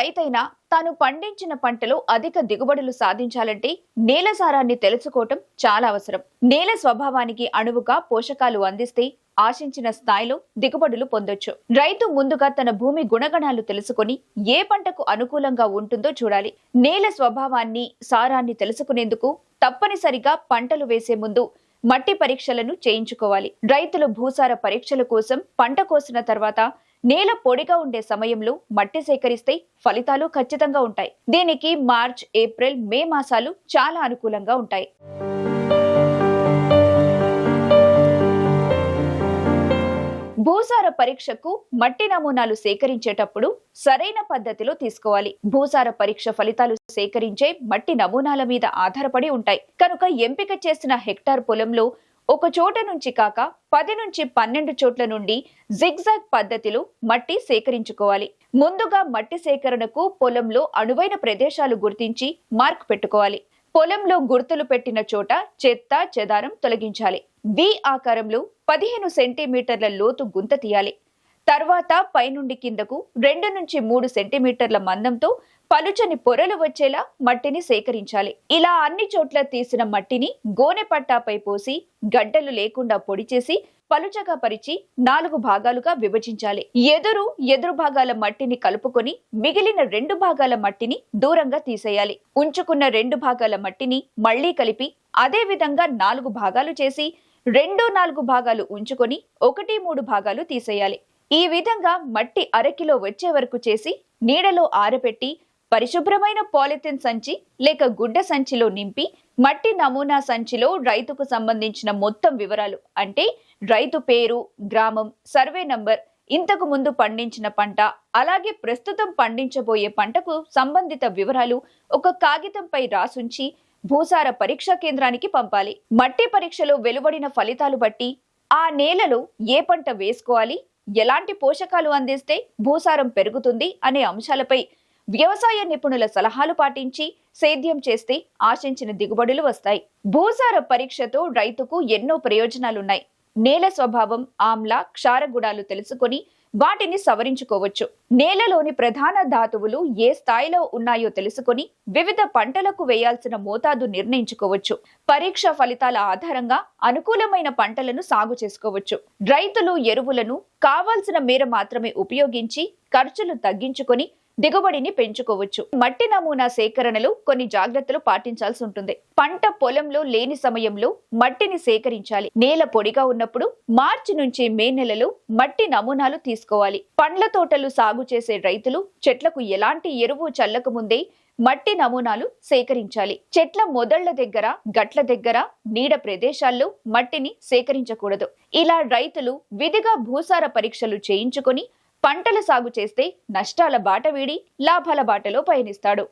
రైతైనా తాను పండించిన పంటలో అధిక దిగుబడులు సాధించాలంటే నేల సారాన్ని తెలుసుకోవటం చాలా అవసరం. నేల స్వభావానికి అణువుగా పోషకాలు అందిస్తే ఆశించిన స్థాయిలో దిగుబడులు పొందొచ్చు. రైతు ముందుగా తన భూమి గుణగణాలు తెలుసుకొని ఏ పంటకు అనుకూలంగా ఉంటుందో చూడాలి. నేల స్వభావాన్ని సారాన్ని తెలుసుకునేందుకు తప్పనిసరిగా పంటలు వేసే ముందు మట్టి పరీక్షలను చేయించుకోవాలి. రైతులు భూసార పరీక్షల కోసం పంట కోసిన తర్వాత నేల పొడిగా ఉండే సమయంలో మట్టి సేకరిస్తే ఫలితాలు ఖచ్చితంగా ఉంటాయి. దీనికి మార్చ్ ఏప్రిల్ మే మాసాలు చాలా అనుకూలంగా ఉంటాయి. భూసార పరీక్షకు మట్టి నమూనాలు సేకరించేటప్పుడు సరైన పద్ధతిలో తీసుకోవాలి. భూసార పరీక్ష ఫలితాలు సేకరించే మట్టి నమూనాల మీద ఆధారపడి ఉంటాయి. కనుక ఎంపిక చేసిన హెక్టార్ పొలంలో ఒక చోట నుంచి కాక పది నుంచి పన్నెండు చోట్ల నుండి జిగ్జాగ్ పద్ధతిలో మట్టి సేకరించుకోవాలి. ముందుగా మట్టి సేకరణకు పొలంలో అనువైన ప్రదేశాలు గుర్తించి మార్క్ పెట్టుకోవాలి. పొలంలో గుర్తులు పెట్టిన చోట చెత్త చెదారం తొలగించాలి. వి ఆకారంలో పదిహేను సెంటీమీటర్ల లోతు గుంత తీయాలి. తర్వాత పైనుండి కిందకు రెండు నుంచి మూడు సెంటీమీటర్ల మందంతో పలుచని పొరలు వచ్చేలా మట్టిని సేకరించాలి. ఇలా అన్ని చోట్ల తీసిన మట్టిని గోనె పట్టాపై పోసి గడ్డలు లేకుండా పొడి చేసి పలుచగా పరిచి నాలుగు భాగాలుగా విభజించాలి. ఎదురు ఎదురు భాగాల మట్టిని కలుపుకొని మిగిలిన రెండు భాగాల మట్టిని దూరంగా తీసేయాలి. ఉంచుకున్న రెండు భాగాల మట్టిని మళ్ళీ కలిపి అదే విధంగా నాలుగు భాగాలు చేసి రెండు నాలుగు భాగాలు ఉంచుకొని ఒకటి మూడు భాగాలు తీసేయాలి. ఈ విధంగా మట్టి అరకిలో వచ్చే వరకు చేసి నీడలో ఆరబెట్టి పరిశుభ్రమైన పాలిథిన్ సంచి లేక గుడ్డ సంచిలో నింపి మట్టి నమూనా సంచిలో రైతుకు సంబంధించిన మొత్తం వివరాలు అంటే రైతు పేరు గ్రామం సర్వే నంబర్ ఇంతకు ముందు పండించిన పంట అలాగే ప్రస్తుతం పండించబోయే పంటకు సంబంధిత వివరాలు ఒక కాగితంపై రాసుంచి భూసార పరీక్షా కేంద్రానికి పంపాలి. మట్టి పరీక్షలో వెలువడిన ఫలితాలు బట్టి ఆ నేలలో ఏ పంట వేసుకోవాలి? ఎలాంటి పోషకాలు అందిస్తే భూసారం పెరుగుతుంది అనే అంశాలపై వ్యవసాయ నిపుణుల సలహాలు పాటించి సేద్యం చేస్తే ఆశించిన దిగుబడులు వస్తాయి. భూసార పరీక్షతో రైతుకు ఎన్నో ప్రయోజనాలున్నాయి. నేల స్వభావం ఆమ్ల క్షారగుణాలు తెలుసుకొని వాటిని సవరించుకోవచ్చు. నేలలోని ప్రధాన ధాతువులు ఏ స్థాయిలో ఉన్నాయో తెలుసుకొని వివిధ పంటలకు వేయాల్సిన మోతాదు నిర్ణయించుకోవచ్చు. పరీక్ష ఫలితాల ఆధారంగా అనుకూలమైన పంటలను సాగు చేసుకోవచ్చు. రైతులు ఎరువులను కావాల్సిన మేర మాత్రమే ఉపయోగించి ఖర్చులు తగ్గించుకొని దిగుబడిని పెంచుకోవచ్చు. మట్టి నమూనా సేకరణలో కొన్ని జాగ్రత్తలు పాటించాల్సి ఉంటుంది. పంట పొలంలో లేని సమయంలో మట్టిని సేకరించాలి. నేల పొడిగా ఉన్నప్పుడు మార్చి నుంచి మే నెలలో మట్టి నమూనాలు తీసుకోవాలి. పండ్ల తోటలు సాగు చేసే రైతులు చెట్లకు ఎలాంటి ఎరువు చల్లకముందే మట్టి నమూనాలు సేకరించాలి. చెట్ల మొదళ్ళ దగ్గర గట్ల దగ్గర నీడ ప్రదేశాల్లో మట్టిని సేకరించకూడదు. ఇలా రైతులు విధిగా భూసార పరీక్షలు చేయించుకొని పంటల సాగు చేస్తే నష్టాల బాట వీడి లాభాల బాటలో పయనిస్తాడు.